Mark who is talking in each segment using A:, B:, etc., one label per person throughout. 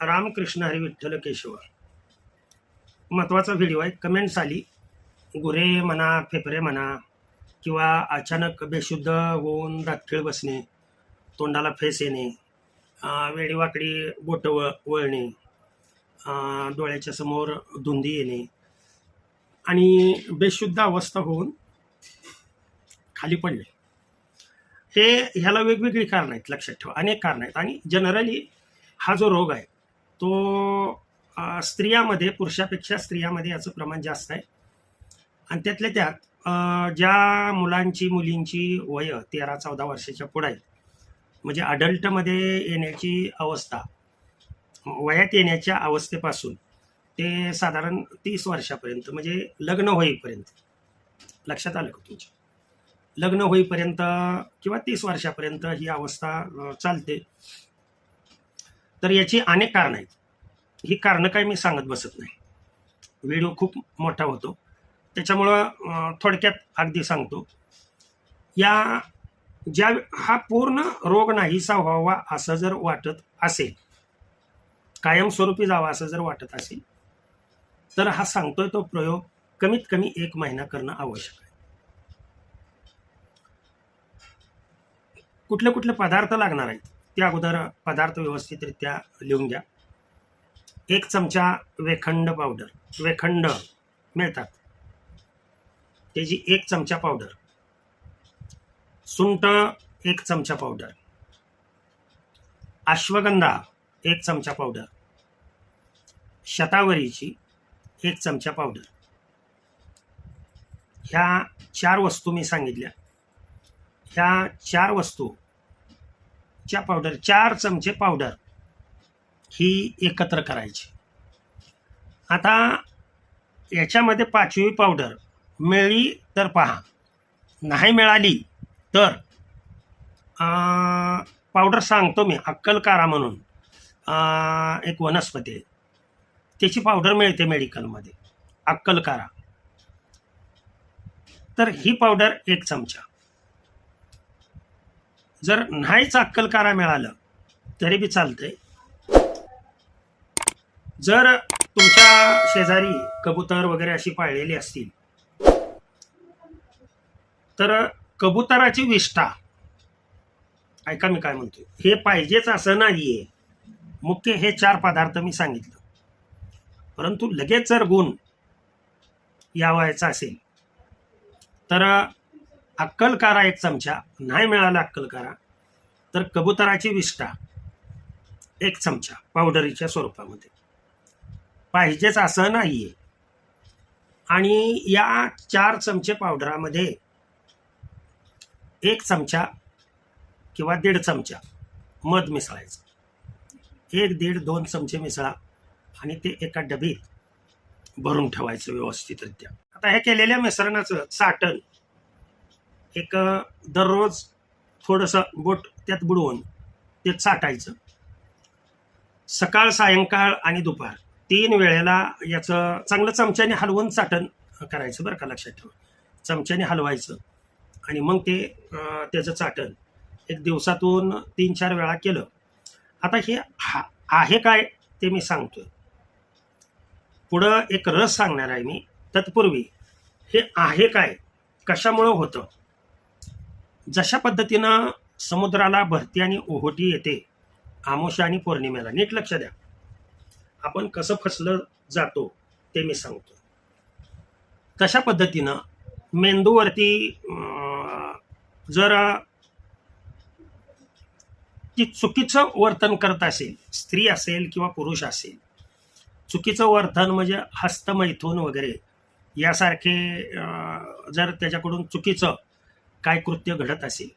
A: रामकृष्ण हरी विठ्ठल केशव महत्त्वाचा व्हिडिओ आहे. कमेंट्स आली. गुरे म्हणा फेफरे म्हणा किंवा अचानक बेशुद्ध होऊन दातखिळ बसणे तोंडाला फेस येणे वेडीवाकडी बोटं वळ वळणे डोळ्याच्या समोर धुंदी येणे आणि बेशुद्ध अवस्था होऊन खाली पडले हे ह्याला वेगवेगळी कारणं आहेत. लक्षात ठेवा. अनेक कारणं आहेत. आणि जनरली हा जो रोग आहे तो स्त्रियामध्ये पुरुषापेक्षा स्त्रियामध्ये याचं प्रमाण जास्त आहे. आणि त्यातल्या त्यात ज्या मुलांची मुलींची वय तेरा चौदा वर्षाच्या पुढे आहेत म्हणजे अडल्टमध्ये येण्याची अवस्था वयात येण्याच्या अवस्थेपासून ते साधारण तीस वर्षापर्यंत म्हणजे लग्न होईपर्यंत. लक्षात आलं का तुमच्या? लग्न होईपर्यंत किंवा तीस वर्षापर्यंत ही अवस्था चालते. तर याची अनेक कारणं आहेत. ही कारणं काही मी सांगत बसत नाही. व्हिडिओ खूप मोठा होतो. त्याच्यामुळं थोडक्यात अगदी सांगतो. या ज्या हा पूर्ण रोग नाहीसा व्हावा असं जर वाटत असेल कायमस्वरूपी जावा असं जर वाटत असेल तर हा सांगतोय तो प्रयोग कमीत कमी एक महिना करणं आवश्यक आहे. कुठले कुठले पदार्थ लागणार आहेत? त्या अगोदर पदार्थ व्यवस्थितरित्या लिहून घ्या. एक चमचा वेखंड पावडर वेखंड मिळतात. त्याची एक चमचा पावडर सुंट एक चमचा पावडर अश्वगंधा एक चमचा पावडर शतावरीची एक चमचा पावडर ह्या चार वस्तू मी सांगितल्या. ह्या चार वस्तू च्या पावडर चार चमचे पावडर ही एकत्र करायची. आता याच्यामध्ये पाचवी पावडर मिळली तर पहा. नाही मिळाली तर पावडर सांगतो मी अक्कलकारा म्हणून एक वनस्पती आहे. त्याची पावडर मिळते मेडिकलमध्ये अक्कलकारा. तर ही पावडर एक चमचा. जर नाहीच अक्कलकारा मिळालं तरी बी चालतंय. जर तुमच्या शेजारी कबूतर वगैरे अशी पाळलेली असतील तर कबुतराची विष्ठा ऐका मी काय म्हणतोय हे पाहिजेच असं नाहीये. मुख्य हे चार पदार्थ मी सांगितलं. परंतु लगेच जर गुण यावायचा असेल तर अक्कलकारा एक चमचा. नाही मिळाला अक्कलकारा तर कबुतराची विष्ठा एक चमचा पावडरीच्या स्वरूपामध्ये. पाहिजेच असं नाही आहे आणि या चार चमचे पावडरामध्ये एक चमचा किंवा दीड चमचा मध मिसळायचं. एक दीड दोन चमचे मिसळा आणि ते एका डबीत भरून ठेवायचं व्यवस्थितरित्या. आता हे केलेल्या मिश्रणाचं साठण एक दररोज थोडंसं बोट त्यात बुडवून ते चाटायचं. सकाळ सायंकाळ आणि दुपार तीन वेळेला याचं चांगलं चमच्याने हलवून चाटण करायचं बरं का लक्षात ठेवा. चमच्याने हलवायचं आणि मग ते त्याचं चाटण एक दिवसातून तीन चार वेळा केलं. आता हे हा आहे काय ते मी सांगतोय. पुढं एक रस सांगणार आहे मी. तत्पूर्वी हे आहे काय? कशामुळं होतं? जशा पद्धतीनं समुद्राला भरती आणि ओहोटी येते आमोशा आणि पौर्णिमेला नीट लक्ष द्या. आपण कसं फसलं जातो ते मी सांगतो. तशा पद्धतीनं मेंदूवरती जर ती चुकीचं वर्तन करत असेल स्त्री असेल किंवा पुरुष असेल चुकीचं वर्तन म्हणजे हस्तमैथून वगैरे यासारखे जर त्याच्याकडून चुकीचं काय कृत्य घडत असेल.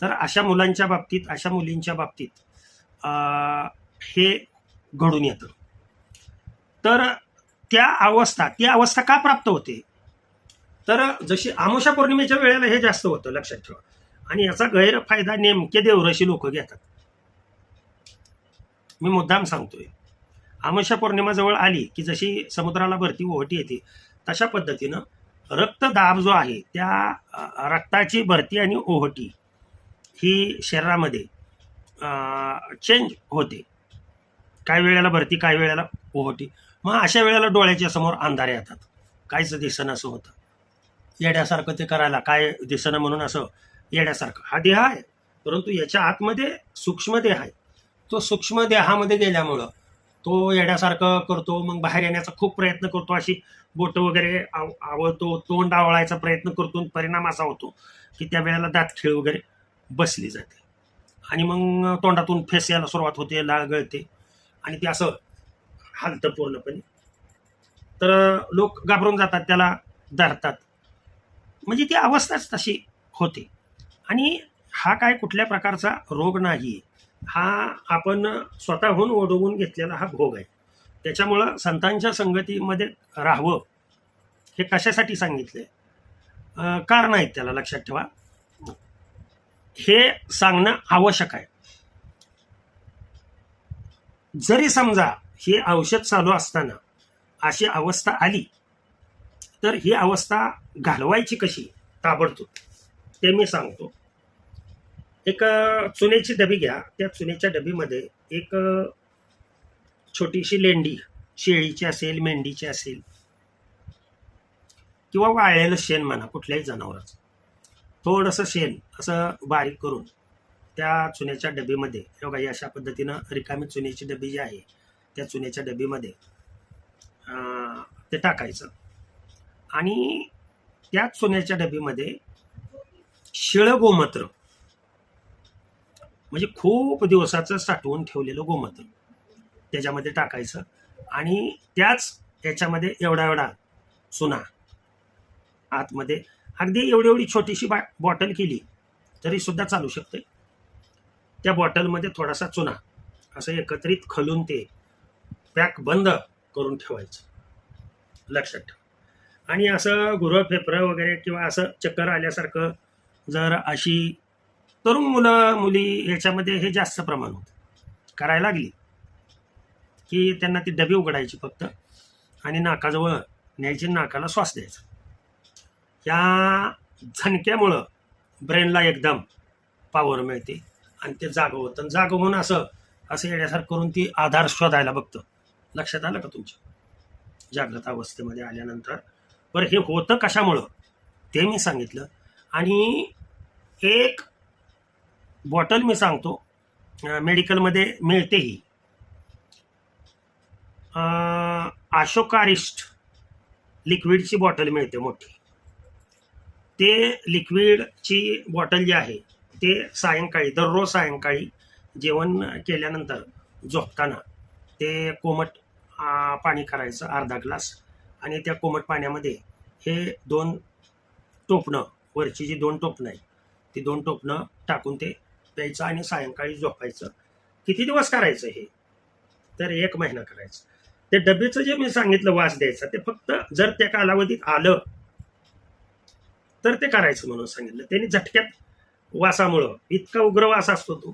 A: तर अशा मुलांच्या बाबतीत अशा मुलींच्या बाबतीत हे घडून येतं. तर त्या अवस्था ती अवस्था का प्राप्त होते? तर जशी आमोशा पौर्णिमेच्या वेळेला हे जास्त होतं लक्षात ठेवा. आणि याचा गैरफायदा नेमके देवरशी लोक घेतात. मी मुद्दाम सांगतोय. आमोशा पौर्णिमा जवळ आली की जशी समुद्राला भरती ओहटी येते तशा पद्धतीनं रक्तदाब जो आहे त्या रक्ताची भरती आणि ओहटी ही शरीरामध्ये चेंज होते. काय वेळेला भरती काय वेळेला ओहटी. मग अशा वेळेला डोळ्याच्या समोर अंधारे येतात. काहीच दिसणं असं होतं. येड्यासारखं ते करायला काय दिसणं म्हणून असं येड्यासारखं. हा देह आहे परंतु याच्या आतमध्ये सूक्ष्म देह आहे. तो सूक्ष्म देहामध्ये गेल्यामुळं तो येड्यासारखं करतो मग बाहेर येण्याचा खूप प्रयत्न करतो अशी बोटं वगैरे आव आवळतो तोंड आवळायचा प्रयत्न करतो परिणाम असा होतो की त्या वेळेला दात खेळ वगैरे बसली जाते. आणि मग तोंडातून फेस यायला सुरुवात होते लाळ गळते आणि ते असं हालतं पूर्णपणे. तर लोक घाबरून जातात त्याला धरतात. म्हणजे ती अवस्थाच तशी होते. आणि हा काय कुठल्या प्रकारचा रोग नाही हा आपण स्वतःहून ओढवून घेतलेला हा भोग आहे. त्याच्यामुळं संतांच्या संगतीमध्ये राहावं हे कशासाठी सांगितले? कारण आहेत त्याला लक्षात ठेवा. हे सांगणं आवश्यक आहे. जरी समजा हे औषध चालू असताना अशी अवस्था आली तर ही अवस्था घालवायची कशी? ताबडतोब. ते मी सांगतो. एक चुन्याची डबी घ्या. त्या चुन्याच्या डबीमध्ये एक छोटीशी लेंडी शेळीची असेल मेंढीची असेल किंवा वाळलेलं शेण म्हणा कुठल्याही जनावराचं. थोडंसं शेण असं बारीक करून त्या चुन्याच्या डबीमध्ये बघा अशा पद्धतीनं रिकामी चुन्याची डबी जी आहे त्या चुन्याच्या डबीमध्ये ते टाकायचं. आणि त्या चुन्याच्या डबीमध्ये शिळं गोमूत्र म्हणजे खूप दिवसाचं साठवून ठेवलेलं गोमत त्याच्यामध्ये टाकायचं. आणि त्याच याच्यामध्ये एवढा एवढा चुना आतमध्ये. अगदी एवढी एवढी छोटीशी बा बॉटल केली तरी सुद्धा चालू शकते. त्या बॉटलमध्ये थोडासा चुना असं एकत्रित खलून ते पॅक बंद करून ठेवायचं. लक्षात ठेवा. आणि असं गुरं फेफरं वगैरे किंवा असं चक्कर आल्यासारखं जर अशी तरुण मुलं मुली याच्यामध्ये हे जास्त प्रमाण होतं. करायला लागली. की त्यांना ती डबी उघडायची फक्त आणि नाकाजवळ न्यायची नाकाला श्वास द्यायचा. या झणक्यामुळं ब्रेनला एकदम पावर मिळते आणि ते जागं होतं. आणि जागं होऊन असं असं येण्यासारखं करून ती आधार शोधायला बघतं. लक्षात आलं का तुमच्या जागृत अवस्थेमध्ये आल्यानंतर. बरं हे होतं कशामुळं? ते मी सांगितलं. आणि एक बॉटल मी सांगतो. मेडिकलमध्ये मिळतेही. अं, आशोकारिस्ट लिक्विडची बॉटल मिळते मोठी. ते लिक्विडची बॉटल जी आहे ते सायंकाळी दररोज सायंकाळी जेवण केल्यानंतर झोपताना ते कोमट पाणी करायचं अर्धा ग्लास आणि त्या कोमट पाण्यामध्ये हे दोन टोपणं वरची जी दोन टोपणं आहे ती दोन टोपणं टाकून ते प्यायचं आणि सायंकाळी झोपायचं. किती दिवस करायचं हे? तर एक महिना करायचं. ते डबेचं जे मी सांगितलं वास द्यायचा ते फक्त जर त्या कालावधीत आलं तर ते करायचं म्हणून सांगितलं. त्यांनी झटक्यात वासामुळं इतका उग्र वास असतो तो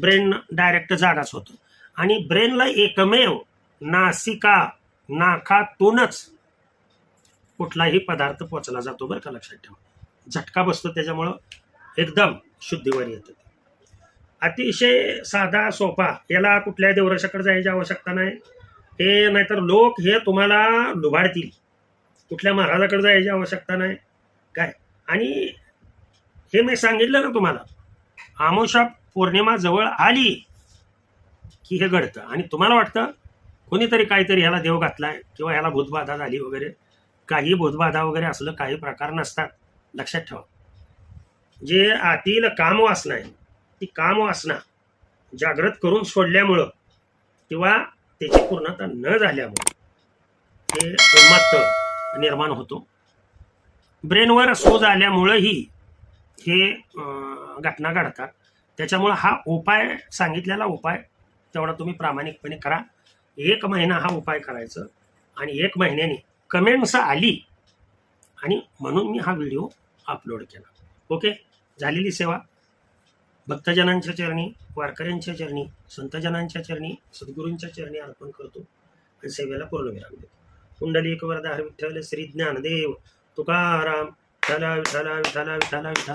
A: ब्रेन डायरेक्ट जागाच होतो. आणि ब्रेनला एकमेव नासिका नाकातूनच कुठलाही पदार्थ पोचला जातो बरं का लक्षात ठेवा. झटका बसतो त्याच्यामुळं एकदम शुद्धीवर येतं अतिशय साधा सोपा. याला कुठल्या देवरशाकडे जायची आवश्यकता नाही. हे नाहीतर लोक हे तुम्हाला लुबाडतील. कुठल्या महाराजाकडे जायची आवश्यकता नाही. काय? आणि हे मी सांगितलं ना तुम्हाला आमोशा पौर्णिमा जवळ आली की हे घडतं. आणि तुम्हाला वाटतं कोणीतरी काहीतरी ह्याला देव घातलाय किंवा ह्याला भूतबाधा झाली वगैरे. काही भूतबाधा वगैरे असलं काही प्रकार नसतात. लक्षात ठेवा. जे आतील कामवासना आहे ती कामवासना जागृत करून सोडल्यामुळं किंवा त्याची पूर्णता न झाल्यामुळं ते उन्मत्त निर्माण होतो. ब्रेनवर सूज आल्यामुळंही हे घटना घडतात. त्याच्यामुळं हा उपाय सांगितलेला उपाय तेवढा तुम्ही प्रामाणिकपणे करा. एक महिना हा उपाय करायचं आणि एक महिन्याने कमेंट्स आली आणि म्हणून मी हा व्हिडिओ अपलोड केला. ओके झालेली सेवा भक्तजनांच्या चरणी वारकऱ्यांच्या चरणी संतजनांच्या चरणी सद्गुरूंच्या चरणी अर्पण करतो आणि सेवेला पूर्णविराम देतो. कुंडली वरदार विठ्ठल श्री ज्ञानदेव तुकाराम. विठाला विठाला विठाला विठाला विठाला